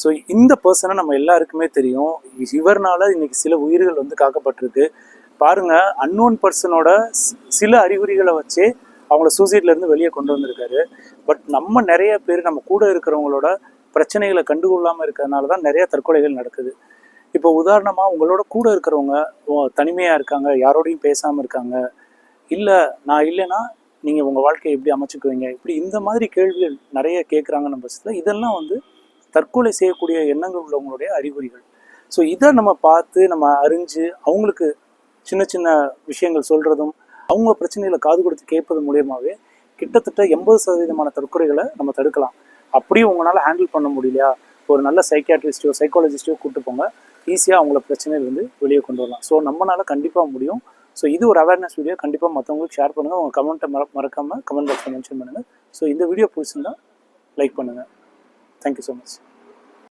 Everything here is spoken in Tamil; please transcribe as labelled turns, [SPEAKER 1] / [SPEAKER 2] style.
[SPEAKER 1] ஸோ இந்த பர்சனை நம்ம எல்லாருக்குமே தெரியும். இவர்னால இன்னைக்கு சில உயிர்கள் வந்து காக்கப்பட்டிருக்கு. பாருங்க அன்னோன் பர்சனோட சில அறிகுறிகளை வச்சே அவங்கள சூசைட்லேருந்து வெளியே கொண்டு வந்திருக்காரு. பட் நம்ம நிறைய பேர் நம்ம கூட இருக்கிறவங்களோட பிரச்சனைகளை கண்டுகொள்ளாமல் இருக்கிறதுனால தான் நிறைய தற்கொலைகள் நடக்குது. இப்போ உதாரணமாக உங்களோட கூட இருக்கிறவங்க தனிமையாக இருக்காங்க யாரோடையும் பேசாமல் இருக்காங்க. இல்லை நான் இல்லைன்னா நீங்கள் உங்கள் வாழ்க்கையை எப்படி அமைச்சுக்குவீங்க? இப்படி இந்த மாதிரி கேள்விகள் நிறைய கேட்குறாங்கன்னு பட்சத்தில் இதெல்லாம் வந்து தற்கொலை செய்யக்கூடிய எண்ணங்கள் உள்ளவங்களுடைய அறிகுறிகள். ஸோ இதை நம்ம பார்த்து நம்ம அறிஞ்சு அவங்களுக்கு சின்ன சின்ன விஷயங்கள் சொல்கிறதும் அவங்க பிரச்சனைகளை காது கொடுத்து கேட்பது மூலியமாகவே கிட்டத்தட்ட எண்பது சதவீதமான தற்கொலைகளை நம்ம தடுக்கலாம். அப்படியும் உங்களால் ஹேண்டில் பண்ண முடியலையா? ஒரு நல்ல சைக்கியாட்ரிஸ்டோ சைக்காலஜிஸ்டோ கூட்டு போங்க. ஈஸியாக அவங்கள பிரச்சனையிலேருந்து வெளியே கொண்டு வரலாம். ஸோ நம்மளால் கண்டிப்பாக முடியும். ஸோ இது ஒரு அவேர்னஸ் வீடியோ கண்டிப்பாக மற்றவங்களுக்கு ஷேர் பண்ணுங்கள் உங்கள் கமெண்ட்டை மற மறக்காமல் கமெண்ட் பாக்ஸில் மென்ஷன் பண்ணுங்கள் ஸோ இந்த வீடியோ பிடிச்சிருந்தா லைக் பண்ணுங்கள் Thank you so much.